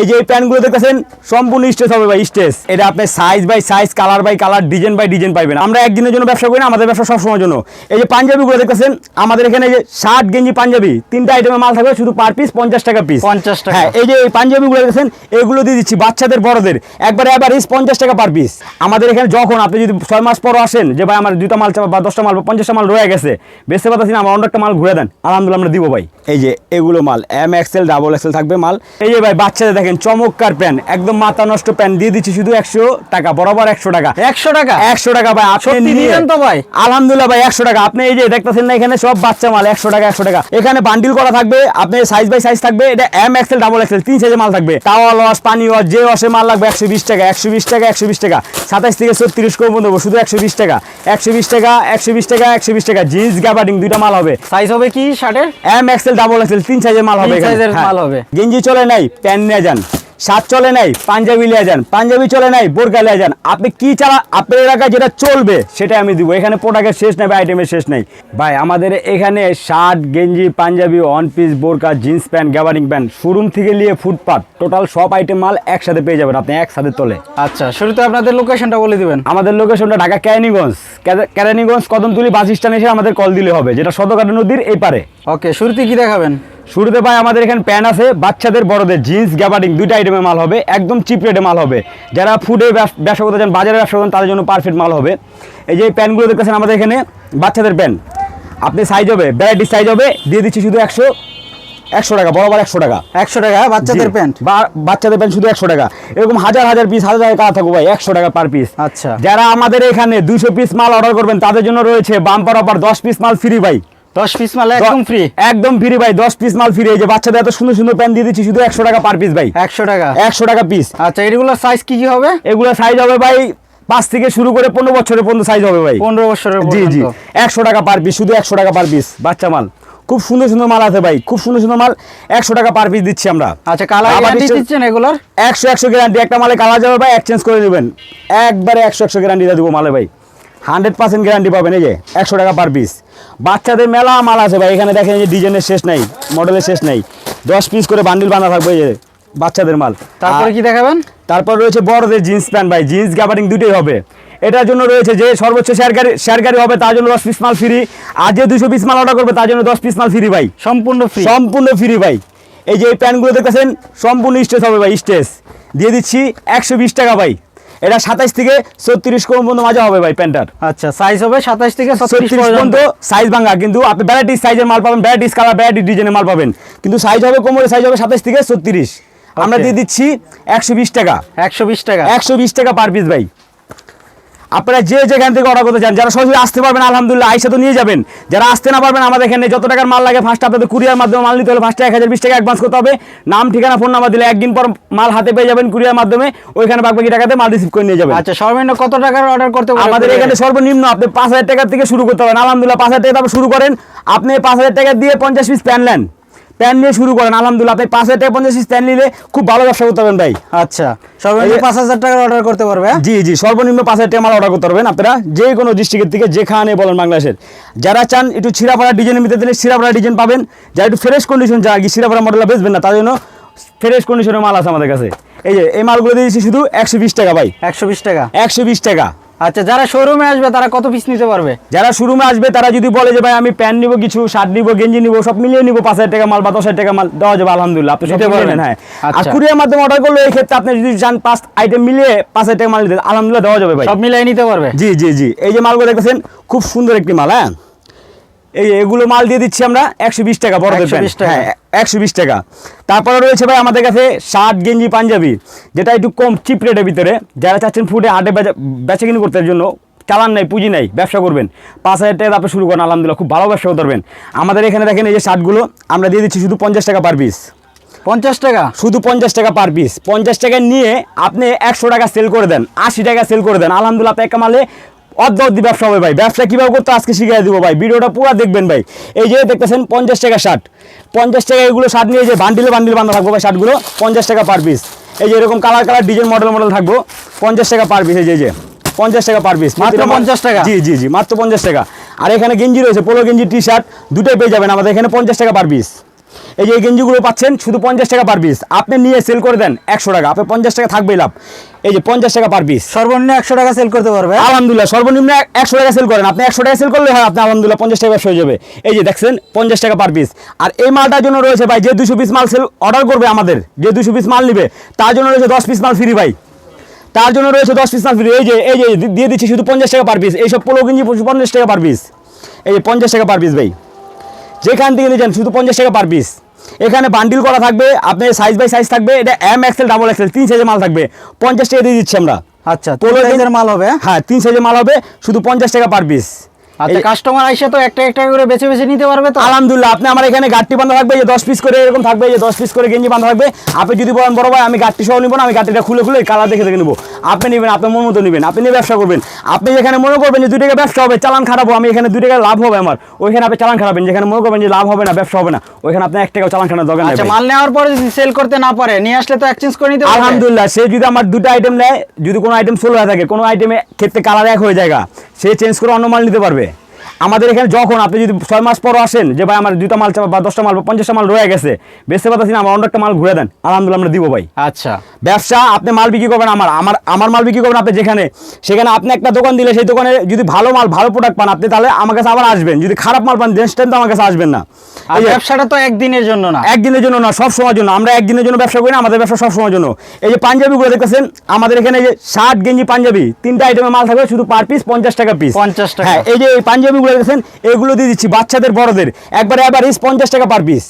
এই যে এই প্যান্টগুলো দেখতেছেন সম্পূর্ণ স্টেজ হবে ভাই স্টেজ এটা আপনি size by size colour by colour design by design পাইবেন। আমরা একদিনের জন্য ব্যবসা করি না আমাদের ব্যবসা সবসময়ের জন্য। এই যে পাঞ্জাবিগুলো দেখতেছেন আমাদের এখানে যে শার্ট গেঞ্জি পাঞ্জাবি তিনটা আইটেমের মাল থাকবে শুধু পার পিস পঞ্চাশ টাকা পিস 50 টাকা। হ্যাঁ এই যে এই পাঞ্জাবিগুলো দেখছেন এগুলো দিয়ে দিচ্ছি বাচ্চাদের বড়দের। একবারে অ্যাভারেজ পঞ্চাশ টাকা পার পিস আমাদের এখানে যখন আপনি যদি ছয় মাস পর আসেন যে ভাই আমার দুটা মাল বা দশটা মাল বা পঞ্চাশটা মাল রয়ে গেছে পারতেছি না আমার অন্য একটা মাল ঘুরে দেন। আলহামদুলিল্লাহ আমরা দিব ভাই। এই যে এগুলো মাল এম এক্সেল ডাবল এক্সেল থাকবে মাল। এই যে ভাই বাচ্চাদের দেখেন চমৎকার প্যান্ট। একদম মাথা নষ্ট প্যান্ট দিয়ে দিচ্ছি শুধু একশো টাকা বরাবর একশো টাকা। একশো টাকা? একশো টাকা ভাই আপনি দিবেন তো ভাই? আলহামদুলিল্লাহ ভাই একশো টাকা। আপনি এই যে দেখতেছেন না এখানে সব বাচ্চা মাল একশো টাকা একশো টাকা। এখানে বান্ডিল করা থাকবে আপনি সাইজ বাই সাইজ থাকবে এটা এম এক্সেল ডাবল এক্সেল তিন সাইজের মাল থাকবে। টাওয়া লস পানি ওয়াশ যে ওয়াশে মাল লাগবে একশো বিশ টাকা একশো বিশ টাকা একশো বিশ টাকা। সাতাইশ থেকে ছত্রিশ করে দেবো শুধু একশো বিশ টাকা। একশো বিশ টাকা একশো বিশ টাকা একশো বিশ টাকা। জিন্স গ্যাবার্ডিং দুইটা মাল হবে। সাইজ হবে কি শার্টের এম এক্সেল ডাবল এক্সেল তিন সাইজের মাল হবে সাইজের হ্যাঁ। মাল হবে। গেঞ্জি চলে নাই প্যান্ট নিয়ে যান শার্ট চলে নাই পাঞ্জাবি নিয়ে যান পাঞ্জাবি চলে নাই বোরকা নিয়ে যান। আপনি কি চালা আপনার এলাকায় যেটা চলবে সেটা আমি দিব। এখানে প্রোডাক্টের শেষ নাই বা আইটেমের শেষ নেই। ভাই আমাদের এখানে শার্ট গেঞ্জি পাঞ্জাবি ওয়ান পিস বোরকা জিন্স প্যান্ট গ্যাবারিং প্যান্ট শোরুম থেকে নিয়ে ফুটপাথ টোটাল সব আইটেম মাল একসাথে পেয়ে যাবেন আপনি একসাথে তোলে। আচ্ছা শুরুতে আপনাদের লোকেশনটা বলে দিবেন। আমাদের লোকেশনটা ঢাকা ক্যারানীগঞ্জ ক্যারা- ক্যারানীগঞ্জ কদমতলি বাস স্ট্যান্ড এসে আমাদের কল দিলে হবে যেটা সদকাটা নদীর এই পারে। ওকে শুরুতে কি দেখাবেন? শুরুতে ভাই আমাদের এখানে প্যান আছে বাচ্চাদের বড়দের জিন্স গ্যাবার্ডিং দুইটা আইটেমের মাল হবে একদম চিপ রেটে মাল হবে। যারা ফুডে ব্যবসা করতে চান বাজারে ব্যবসা করেন তাদের জন্য পারফেক্ট মাল হবে। এই যে প্যান্টগুলো দেখতেছেন আমাদের এখানে বাচ্চাদের প্যান্ট আপনি সাইজ হবে ভ্যারাইটি সাইজ হবে দিয়ে দিচ্ছি শুধু একশো একশো টাকা বরাবর একশো টাকা। একশো টাকা বাচ্চাদের প্যান্ট বাচ্চাদের প্যান্ট শুধু একশো টাকা। এরকম হাজার হাজার পিস হাজার হাজার কাজ থাকব ভাই একশো টাকা পার পিস আচ্ছা। যারা আমাদের এখানে দুশো পিস মাল অর্ডার করবেন তাদের জন্য রয়েছে বাম্পার অফার দশ পিস মাল ফ্রি ভাই। দশ পিস মাল একদম ফ্রি একদম ফ্রি ভাই দশ পিস মাল ফ্রি এই যে বাচ্চাদের এত সুন্দর সুন্দর প্যান্ট দিয়ে দিচ্ছি শুধু একশো টাকা পার পিস ভাই। একশো টাকা। একশো টাকা পিস আচ্ছা এগুলোর সাইজ কি কি হবে? এগুলো সাইজ হবে ভাই পাঁচ থেকে শুরু করে পনেরো বছরের পর্যন্ত সাইজ হবে ভাই। পনেরো বছরের জি জি। একশো টাকা পার পিস শুধু একশো টাকা পার পিস বাচ্চা মাল। খুব সুন্দর সুন্দর মাল আছে ভাই খুব সুন্দর সুন্দর মাল একশো টাকা পার পিস দিচ্ছি আমরা। আচ্ছা কালার দিচ্ছেন এগুলোর? একশো একশো গ্যারান্টি একটা মালে কালার যাবে ভাই এক্সচেঞ্জ করে নেবেন। একবারে একশো একশো গ্যারান্টি দিয়ে দেবো মালে ভাই। হান্ড্রেড পার্সেন্ট গ্যারান্টি পাবেন এই যে একশো টাকা পার পিস বাচ্চাদের মেলা মাল আছে ভাই এখানে দেখেন যে ডিজাইনের শেষ নাই মডেলের শেষ নাই। দশ পিস করে বান্ডিল বানা থাকবে এই যে বাচ্চাদের মাল। তারপরে কি দেখাবেন? তারপর রয়েছে বড়দের জিন্স প্যান্ট ভাই জিন্স গ্যাবারিং দুটোই হবে। এটার জন্য রয়েছে যে সর্বোচ্চ শেয়ার গাড়ি শেয়ার গাড়ি হবে তার জন্য দশ পিস মাল ফ্রি আর যে দুশো পিস মাল অর্ডার করবে তার জন্য দশ পিস মাল ফ্রি ভাই। সম্পূর্ণ ফ্রি সম্পূর্ণ ফ্রি ভাই। এই যে এই প্যান্টগুলো দেখতেছেন সম্পূর্ণ স্টেজ হবে ভাই স্টেজ দিয়ে দিচ্ছি একশো বিশ টাকা ভাই। এটা সাতাইশ থেকে ছত্রিশ কোন পর্যন্ত মাজা হবে ভাই প্যান্টার। আচ্ছা সাইজ হবে সাতাইশ থেকে ছত্রিশ পর্যন্ত। সাইজ ভাঙা কিন্তু আপনি ভ্যারাইটিস সাইজের মাল পাবেন ভ্যারাইটিস কালার ভ্যারাইটিস ডিজাইনের মাল পাবেন। কিন্তু সাইজ হবে কোমরের সাইজ হবে সাতাইশ থেকে ছত্রিশ। আমরা দিয়ে দিচ্ছি একশো বিশ টাকা। একশো বিশ টাকা। একশো বিশ টাকা পার পিস ভাই। আপনারা যে যেখান থেকে অর্ডার করতে চান যারা সরাসরি আসতে পারবেন আলহামদুলিল্লাহ আইসা তো নিয়ে যাবেন। যারা আসতে না পারবেন আমাদের এখানে যত টাকার মাল লাগে ফার্স্ট আপনাদের কুরিয়ার মাধ্যমে মাল নিতে হলে ফার্স্টে এক হাজার বিশ টাকা অ্যাডভান্স করতে হবে। নাম ঠিকানা ফোন নাম্বার দিলে একদিন পর মাল হাতে পেয়ে যাবেন কুরিয়ার মাধ্যমে। ওইখানে বাকি টাকাতে মাল রিসিভ করে নিয়ে যাবেন। আচ্ছা সর্বনিম্ন কত টাকার অর্ডার করতে আমাদের এখানে সর্বনিম্ন আপনি পাঁচ হাজার টাকা থেকে শুরু করতে পারেন আলহামদুলিল্লাহ পাঁচ হাজার টাকা তারপর শুরু করেন। আপনি পাঁচ হাজার টাকা দিয়ে পঞ্চাশ পিস প্যান নেন। প্যান নিয়ে শুরু করেন আলহামদুলিল্লাহ। আপনি পাঁচ হাজার টাকা পঞ্চাশ পিস প্যান নিলে খুব ভালো ব্যবসা করতে পারবেন ভাই। আচ্ছা সর্বনিম্ন পাঁচ হাজার টাকা অর্ডার করতে পারবে? জি জি সর্বনিম্ন পাঁচ হাজার টাকা মাল অর্ডার করতে পারবেন আপনারা। যে কোনো ডিস্ট্রিক্টের থেকে যেখানে বলেন বাংলাদেশের। যারা চান একটু ছিঁড়াপাড়া ডিজাইনের ভিতরে দিলে ছিঁড়াপাড়া ডিজাইন পাবেন। যারা একটু ফ্রেশ কন্ডিশন যা কি ছিঁড়াপাড়া মডেলটা বেচবেন না তার জন্য ফ্রেশ কন্ডিশনের মাল আছে আমাদের কাছে। এই যে এই মালগুলো দিয়েছি শুধু একশো বিশ টাকা ভাই। একশো বিশ টাকা। একশো বিশ টাকা। আচ্ছা যারা শোরুমে আসবে তারা কত পিস নিতে পারবে? যারা শোরুমে আসবে তারা যদি বলে যে ভাই আমি প্যান্ট নিব কিছু শার্ট নিব গেঞ্জি নিবো সব মিলিয়ে নিবো পাঁচ হাজার টাকা মাল বা দশ হাজার টাকা মাল দেওয়া যাবে আলহামদুলিল্লাহ। আপনি সেটা নিতে পারবেন। হ্যাঁ। আর আচ্ছা। কুরিয়ার মাধ্যমে অর্ডার করলে এই ক্ষেত্রে আপনি যদি চান পাঁচ আইটেম মিলিয়ে পাঁচ হাজার টাকা মাল দিতে আলহামদুলিল্লাহ দেওয়া যাবে ভাই। সব মিলিয়ে নিতে পারবে? জি জি জি। এই যে মালগুলো দেখতেছেন খুব সুন্দর একটি মাল হ্যাঁ? এই এগুলো মাল দিয়ে দিচ্ছি আমরা একশো বিশ টাকা বড়দের 120 প্যান্ট টাকা। হ্যাঁ একশো বিশ টাকা। তারপরে রয়েছে ভাই আমাদের কাছে শার্ট গেঞ্জি পাঞ্জাবি যেটা একটু কম চিপ রেটের ভিতরে। যারা চাচ্ছেন ফুটে আটে বেচা কিনি করতে জন্য চালান নাই পুঁজি নাই ব্যবসা করবেন। পাঁচ হাজার টাকা আপনি শুরু করেন আলহামদুলিল্লাহ খুব ভালো ব্যবসা করতে আমাদের এখানে দেখেন এই যে শার্টগুলো আমরা দিয়ে দিচ্ছি শুধু পঞ্চাশ টাকা পার পিস পঞ্চাশ টাকা? শুধু পঞ্চাশ টাকা পার পিস পঞ্চাশ টাকা নিয়ে আপনি একশো টাকা সেল করে দেন আশি টাকা সেল করে দেন। আলহামদুলিল্লাহ আপনি একটা মালে অর্ধ অর্ধি ব্যবসা হবে ভাই। ব্যবসা কীভাবে করতে আজকে শিখিয়ে দিব ভাই। ভিডিওটা পুরো দেখবেন ভাই। এই যে দেখতেছেন পঞ্চাশ টাকা শার্ট পঞ্চাশ টাকা এগুলো শার্ট নিয়ে যে বান্ডিলে বান্ডিল বান্ধা থাকব ভাই শার্টগুলো পঞ্চাশ টাকা পার পিস এই যে এরকম colour colour design model model থাকব পঞ্চাশ টাকা পার পিস এই যে যে পঞ্চাশ টাকা পার পিস মাত্র 50 টাকা? জি জি জি মাত্র পঞ্চাশ টাকা। আর এখানে গেঞ্জি রয়েছে পোলো গেঞ্জি টি শার্ট দুটোই পেয়ে যাবেন আমাদের। এখানে পঞ্চাশ টাকা পার পিস এই যে গেঞ্জিগুলো পাচ্ছেন শুধু পঞ্চাশ টাকা পার পিস আপনি নিয়ে সেল করে দেন একশো টাকা। আপনি পঞ্চাশ টাকা থাকবেই লাভ। এই যে পঞ্চাশ টাকা পার পিস সর্বনিম্ন একশো টাকা সেল করতে পারবে। আলহামদুলিল্লাহ সর্বনিম্ন একশো টাকা সেল করেন। আপনি একশো টাকা সেল করলে হয় আপনি আলহামদুলিল্লাহ পঞ্চাশ টাকা ব্যবসা হয়ে যাবে। এই যে দেখছেন পঞ্চাশ টাকা পার পিস আর এই মালটার জন্য রয়েছে ভাই যে দুশো পিস মাল সেল অর্ডার করবে আমাদের যে দুশো পিস মাল নিবে তার জন্য রয়েছে দশ পিস মাল ফ্রি ভাই। তার জন্য রয়েছে দশ পিস মাল ফ্রি এই যে এই যে দিয়ে দিচ্ছি শুধু পঞ্চাশ টাকা পার পিস এইসব পোলো গেঞ্জি পঞ্চাশ টাকা পার পিস এই যে পঞ্চাশ টাকা পার পিস ভাই। যেখান থেকে নিয়েছেন শুধু পঞ্চাশ টাকা পার পিস এখানে বান্ডিল করা থাকবে আপনার সাইজ বাই সাইজ থাকবে এটা এম এক্সেল ডাবল এক্সেল তিন সাইজের মাল থাকবে। পঞ্চাশ টাকা দিয়ে দিচ্ছি আমরা। আচ্ছা পোলো সাইজের মাল হবে হ্যাঁ? তিন সাইজের মাল হবে শুধু পঞ্চাশ টাকা পার পিস আচ্ছা কাস্টমার আইসা তো একটা একটা করে বেছে বেছে নিতে পারবে তো? আলহামদুলিল্লাহ আপনি আমার এখানে গাঠটি বাঁধা থাকবে যে দশ পিস করে এরকম থাকবে যে দশ পিস করে গেঞ্জি বাঁধা থাকবে। আপনি যদি বলেন বড় ভাই আমি গাঠটি সহ নিবো না আমি গাঠটিটা খুলে খুলে কালার দেখে দেখে নেব। আপনি নেবেন আপনার মন মতো নেবেন আপনি নিয়ে ব্যবসা করবেন। আপনি যেখানে মনে করবেন যে দুই টাকা ব্যবসা হবে চালান খারাপ আমি এখানে দুই টাকা লাভ হবে আমার। ওইখানে আপনি চালান খারাপেন যেখানে মনে করবেন যে লাভ হবে না ব্যবসা হবে না ওইখানে আপনি এক টাকা চালান খারাপ দরকার আচ্ছা মাল নেওয়ার পরে যদি সেল করতে না পারে নিয়ে আসলে তো এক্সচেঞ্জ করে নিতে আলহামদুলিল্লাহ সে যদি আমার দুটো আইটেম নেয় যদি কোনো আইটেম সোলো হয়ে থাকে কোনো আইটেমে ক্ষেত্রে কালার এক হয়ে যায় সে চেঞ্জ করে অন্য মাল নিতে পারবে। আমাদের এখানে যখন আপনি যদি ছয় মাস পর আসেন যে ভাই আমার দুটো মাল বা দশটা মাল বা পঞ্চাশটা মাল রয়ে গেছে বেচতে পারতেছি না আমার অন্য একটা মাল ঘুরে দেন আলহামদুলিল্লাহ আমরা দিব ভাই। আচ্ছা। ব্যবসা আপনি মাল বিক্রি করবেন আমার আমার আমার মাল বিক্রি করবেন আপনি যেখানে সেখানে আপনি একটা দোকান দিলে সেই দোকানে যদি ভালো মাল ভালো প্রোডাক্ট পান আপনি তাহলে আমার কাছে আবার আসবেন যদি খারাপ মাল পান নেক্সট টাইম তো আমার কাছে আসবেন না। ব্যবসাটা তো একদিনের জন্য না। একদিনের জন্য না সব সময়ের জন্য আমরা একদিনের জন্য ব্যবসা করি না আমাদের ব্যবসা সব সময়ের জন্য। এই যে পাঞ্জাবি পাঞ্জাবিগুলো দেখতেছেন আমাদের এখানে এই যে শার্ট গেঞ্জি পাঞ্জাবি তিনটা আইটেমের মাল থাকবে শুধু পার পিস পঞ্চাশ টাকা পিস 50 টাকা। হ্যাঁ এই যে এই পাঞ্জাবিগুলো দিয়েছেন এগুলো দিয়ে দিচ্ছি বাচ্চাদের বড়দের। একবারে ইস পঞ্চাশ টাকা পার পিস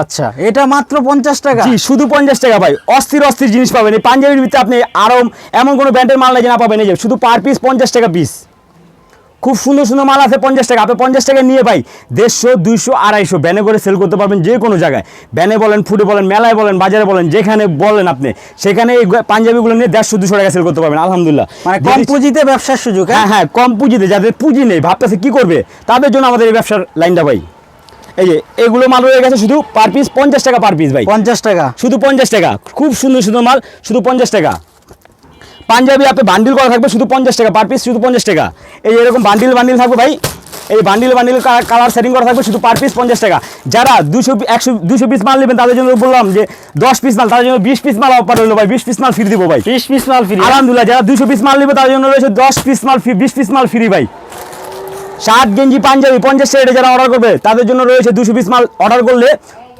আচ্ছা এটা মাত্র পঞ্চাশ টাকা? জি শুধু পঞ্চাশ টাকা ভাই। অস্থির অস্থির জিনিস পাবেন। এই পাঞ্জাবির ভিতরে আপনি আরম এমন কোনো ব্র্যান্ডের মাল নাই যে না পাবেন। এই যে শুধু পার পিস পঞ্চাশ টাকা পিস খুব সুন্দর সুন্দর মাল আছে পঞ্চাশ টাকা। আপনি পঞ্চাশ টাকা নিয়ে পাই দেড়শো দুইশো আড়াইশো ব্যানে করে সেল করতে পারবেন যে কোনো জায়গায়। ব্যানে বলেন ফুটে বলেন মেলায় বলেন বাজারে বলেন যেখানে বলেন আপনি সেখানে এই পাঞ্জাবিগুলো নিয়ে দেড়শো দুশো টাকা সেল করতে পারবেন আলহামদুলিল্লাহ। মানে কম পুঁজিতে ব্যবসার সুযোগ হ্যাঁ? হ্যাঁ কম পুঁজিতে যাদের পুঁজি নেই ভাবতেছে কী করবে? তাদের জন্য আমাদের এই ব্যবসার লাইনটা পাই এই যে এগুলো মাল রয়ে গেছে শুধু পার পিস পঞ্চাশ টাকা পার পিস ভাই। পঞ্চাশ টাকা। শুধু পঞ্চাশ টাকা খুব সুন্দর সুন্দর মাল শুধু পঞ্চাশ টাকা। পাঞ্জাবি আপনি বান্ডিল করা থাকবে শুধু পঞ্চাশ টাকা পার পিস শুধু পঞ্চাশ টাকা। এই এরকম বান্ডিল বান্ডিল থাকবে ভাই এই বান্ডিল বান্ডিল কালার সেটিং করা থাকবে শুধু পার পিস পঞ্চাশ টাকা। যারা দুশো একশো দুশো পিস মাল নেবেন তাদের জন্য বললাম যে দশ পিস মাল তাদের জন্য বিশ পিস মাল অফার হলো ভাই বিশ পিস মাল ফ্রি দিব ভাই। বিশ পিস মাল ফ্রি আলহামদুলিল্লাহ যারা দুশো পিস মাল নেবে তার জন্য রয়েছে দশ পিস মাল ফ্রি বিশ পিস মাল ফ্রি ভাই। শার্ট গেঞ্জি পাঞ্জাবি পঞ্চাশ টাকা যারা অর্ডার করবে তাদের জন্য রয়েছে দুশো পিস মাল অর্ডার করলে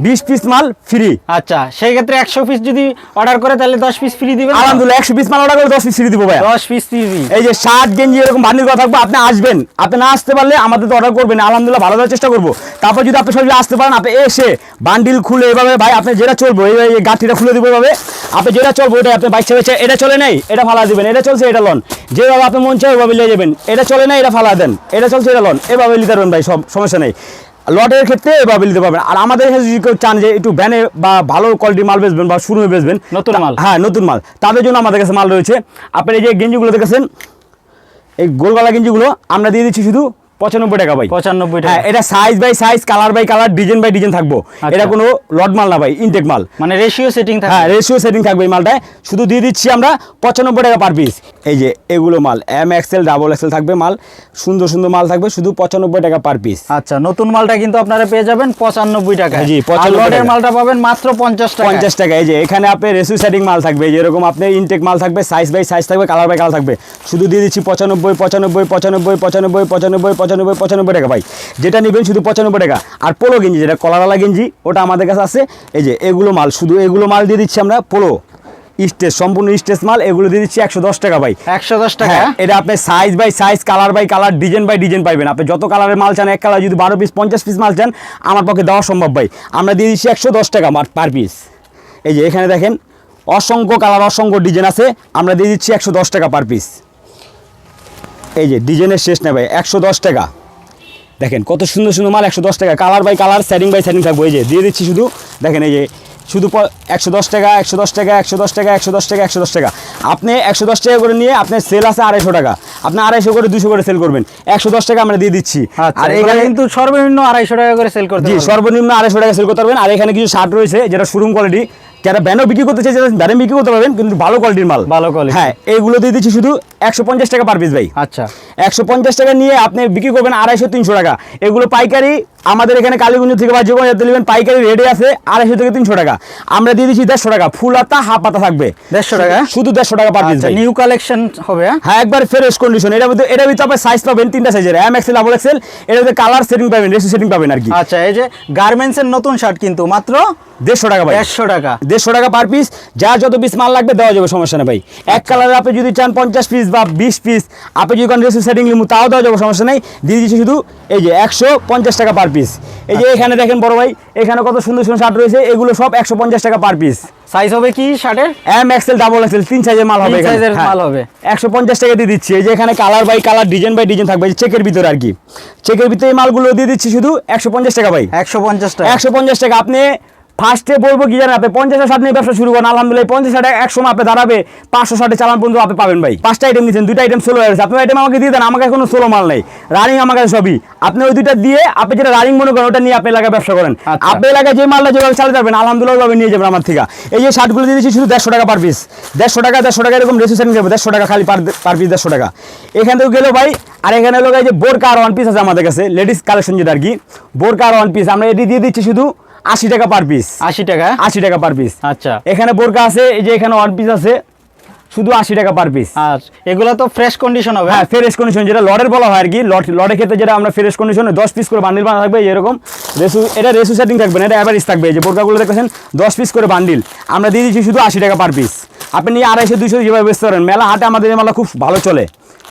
বিশ পিস মাল ফ্রি আচ্ছা সেই ক্ষেত্রে একশো পিস যদি অর্ডার করে তাহলে দশ পিস ফ্রি দিবেন আলহামদুলিল্লাহ একশো পিস মাল অর্ডার করলে দশ পিস ফ্রি দিব ভাই দশ পিস ফ্রি এই যে শার্ট গেঞ্জি এরকম বান্ডিল করা থাকবে আপনি আসবেন। আপনি না আসতে পারলে আমাদের তো অর্ডার করবেন আলহামদুলিল্লাহ ভালো দেওয়ার চেষ্টা করব। তারপর যদি আপনি সবাই আসতে পারেন আপনি এসে বান্ডিল খুলে এভাবে ভাই আপনি যেটা চলবো এই গাঠিটা খুলে দিব এভাবে। আপনি যেটা চলবো এটা আপনি বাইক ছেড়ে এটা চলে নাই এটা ফালা দিবেন এটা চলছে এটা লন। যেভাবে আপনি মন চাই ওভাবে নিয়ে যাবেন এটা চলে নাই এটা ফালা দেন এটা চলছে এটা লন। এভাবে নিতে পারবেন ভাই সব সমস্যা নেই। লটের ক্ষেত্রে এভাবে নিতে পারবেন। আর আমাদের যদি কেউ চান যে একটু ভ্যানে বা ভালো কোয়ালিটির মাল বেচবেন বা শুরুমে বেচবেন নতুন মাল। হ্যাঁ নতুন মাল। তাদের জন্য আমাদের কাছে মাল রয়েছে। আপনার এই যে গেঞ্জিগুলো দেখেছেন এই গোলগলা গেঞ্জিগুলো আমরা দিয়ে দিচ্ছি শুধু পঁচানব্বই টাকা ভাই। পঁচানব্বই টাকা। হ্যাঁ এটা size by size colour by colour design by design থাকব। আচ্ছা। এটা কোনো লট মাল না ভাই ইনটেক মাল। মানে রেশিও সেটিং হ্যাঁ রেশিও সেটিং থাকবে এই মালটায়। শুধু দিয়ে দিচ্ছি আমরা পঁচানব্বই টাকা পার পিস এই যে এগুলো মাল এম এক্সেল ডাবল এক্সেল থাকবে মাল। সুন্দর সুন্দর মাল থাকবে শুধু পঁচানব্বই টাকা পার পিস আচ্ছা নতুন মালটা কিন্তু আপনারা পেয়ে যাবেন পঁচানব্বই টাকা জি, 95 লটের টাকা। মালটা পাবেন মাত্র পঞ্চাশ টাকা পঞ্চাশ টাকা এই যে এখানে আপনি রেসিউ সেটিং মাল থাকবে। যেরকম আপনি ইনটেক মাল থাকবে সাইজ বাই সাইজ থাকবে কালার বাই কালার থাকবে। শুধু দিয়ে দিচ্ছি পঁচানব্বই পঁচানব্বই পঁচানব্বই পঁচানব্বই পঁচানব্বই পঁচানব্বই পঁচানব্বই পঁচানব্বই টাকা ভাই। যেটা নেবেন শুধু পঁচানব্বই টাকা। আর পোলো গেঞ্জি যেটা কলারওয়ালা গেঞ্জি ওটা আমাদের কাছে আছে। এই যে এগুলো মাল শুধু এগুলো মাল দিয়ে দিচ্ছি আমরা পোলো। স্টেজ সম্পূর্ণ স্টেজ মাল এগুলো দিয়ে দিচ্ছি একশো দশ টাকা ভাই। একশো দশ টাকা? হ্যাঁ এটা আপনি size by size colour by colour design by design পাইবেন। আপনি যত কালারের মাল চান এক কালার যদি বারো পিস পঞ্চাশ পিস মাল চান আমার পক্ষে দেওয়া সম্ভব ভাই। আমরা দিয়ে দিচ্ছি একশো দশ টাকা পার পিস এই যে এখানে দেখেন অসংখ্য কালার অসংখ্য ডিজাইন আছে। আমরা দিয়ে দিচ্ছি একশো দশ টাকা পার পিস এই যে ডিজাইনের শেষ নেই ভাই একশো দশ টাকা। দেখেন কত সুন্দর সুন্দর মাল একশো দশ টাকা। কালার বাই কালার স্যারিং বাই স্যারিং থাকব। এই যে দিয়ে দিচ্ছি শুধু। দেখেন এই যে শুধু একশো দশ টাকা একশো দশ টাকা একশো দশ টাকা একশো দশ টাকা একশো দশ টাকা। আপনি একশো দশ টাকা করে নিয়ে আপনার সেল আছে আড়াইশো টাকা। আপনি আড়াইশো করে দুশো করে সেল করবেন। একশো দশ টাকা আমরা দিয়ে দিচ্ছি। আচ্ছা আর এখানে এখানে কিন্তু সর্বনিম্ন আড়াইশো টাকা করে সেল করতে জি সর্বনিম্ন আড়াইশো টাকা সেল করতে পারবেন। আর এখানে কিছু শার্ট রয়েছে যেটা শোরুম কোয়ালিটি যারা ব্যানও বিক্রি করতে চাই যারা ব্যানে বিক্রি করতে পারবেন কিন্তু ভালো কোয়ালিটির মাল। ভালো কোয়ালিটি হ্যাঁ এইগুলো দিয়ে দিচ্ছি শুধু একশো পঞ্চাশ টাকা পার পিস ভাই। আচ্ছা। একশো পঞ্চাশ টাকা নিয়ে আপনি বিক্রি করবেন আড়াইশো তিনশো টাকা। এগুলো পাইকারি আমাদের এখানে কালীগঞ্জ থেকে বা যে কোনো জায়গাতে নেবেন পাইকারি রেডি আছে আড়াইশো থেকে তিনশো টাকা। আমরা দিয়ে দিচ্ছি দেড়শো টাকা ফুল হাতা হাফ পাতা থাকবে। 150 টাকা? শুধু দেড়শো টাকা পার পিস আচ্ছা নিউ কালেকশন হবে হ্যাঁ? হ্যাঁ একবার ফ্রেশ কন্ডিশন এটার মধ্যে এটার ভিতরে আপনি সাইজ পাবেন তিনটা সাইজের এম এক্সেল ডাবল এক্সেল এটার মধ্যে কালার সেটিং পাবেন রেসি সেটিং পাবেন আর কি। আচ্ছা এই যে গার্মেন্টস এর নতুন শার্ট কিন্তু মাত্র দেড়শো টাকা ভাই। দেড়শো টাকা। দেড়শো টাকা পার পিস যা যত পিস মাল লাগবে দেওয়া যাবে সমস্যা নেই ভাই। এক কালারে আপনি যদি চান পঞ্চাশ পিস বা বিশ পিস আপনি যদি কোনো রেসি সেটিং লিমু তাও দেওয়া যাবে সমস্যা নেই। দিয়ে দিচ্ছি শুধু এই যে একশো পঞ্চাশ টাকা পার পিস এই যে এখানে দেখেন বড় ভাই এখানে কত সুন্দর সুন্দর শার্ট রয়েছে এগুলো সব একশো পঞ্চাশ টাকা পার পিস সাইজ হবে কি শার্টের এম এক্সেল ডাবল এক্সেল তিন সাইজের মাল হবে তিন মাল হবে। একশো পঞ্চাশ টাকা দিয়ে দিচ্ছি। এই যে এখানে colour by colour design by design থাকবে চেকের ভিতরে আর কি। চেকের ভিতরে এই মালগুলো দিয়ে দিচ্ছি শুধু একশো পঞ্চাশ টাকা ভাই। একশো পঞ্চাশ টাকা। একশো পঞ্চাশ টাকা আপনি ফার্স্টে বলব কি জানেন আপনি? পঞ্চাশ ষাট নিয়ে ব্যবসা শুরু করেন আলহামদুলিল্লাহ পঞ্চাশ ষাট এক সময় আপনি দাঁড়াবে পাঁচশো ষাটে চালান পর্যন্ত আপনি পাবেন ভাই। পাঁচটা আইটেম নিচ্ছেন দুইটা আইটেম সোলো হয়েছে। আপনি আইটেম আমাকে দিয়ে দেন আমাকে কোনো সোলো মাল নেই। রানিং আমার কাছে সবই। আপনি ওই দুইটা দিয়ে আপনি যেটা রানিং মনে করেন ওটা নিয়ে আপনি এলাকায় ব্যবসা করেন। আচ্ছা। আপনি এলাকায় যে মালটা যেভাবে চালাতে পারবেন আলহামদুলিল্লাহ নিয়ে যাবেন আমার থেকে। এই যে শার্টগুলো দিয়ে দিচ্ছি শুধু দেড়শো টাকা পার পিস দেড়শো টাকা দেড়শো টাকা এরকম রেজিস্ট্রেশন যাবে দেড়শো টাকা খালি পার পার পিস দেড়শো টাকা। এখান থেকে গেলো ভাই আর এখানে লোক এই যে বোরকা আর ওয়ান পিস আছে আমাদের কাছে লেডিস কালেকশন যেটা আর কি। বোরকা আর ওয়ান পিস আমরা এটি দিয়ে দিচ্ছি শুধু আশি টাকা পার পিস আশি টাকা? আশি টাকা পার পিস আচ্ছা। এখানে বোরকা আছে এই যে এখানে ওয়ান পিস আছে শুধু আশি টাকা পার পিস আর এগুলো তো ফ্রেশ কন্ডিশন হবে। হ্যাঁ ফ্রেশ কন্ডিশন যেটা লডের বলা হয় আর কি লড লডের ক্ষেত্রে যেটা আমরা ফ্রেশ কন্ডিশনে দশ পিস করে বান্ডিল বানা থাকবে এরকম। রেসু এটা রেসু সেটিং থাকবে না এটা অ্যাভারেজ থাকবে। এই যে বোরকাগুলো দেখেছেন দশ পিস করে বান্ডিল আমরা দিয়ে দিচ্ছি শুধু আশি টাকা পার পিস আপনি আড়াইশো দুইশো যেভাবে বেচতে পারেন মেলা হাটে আমাদের মেলা খুব ভালো চলে।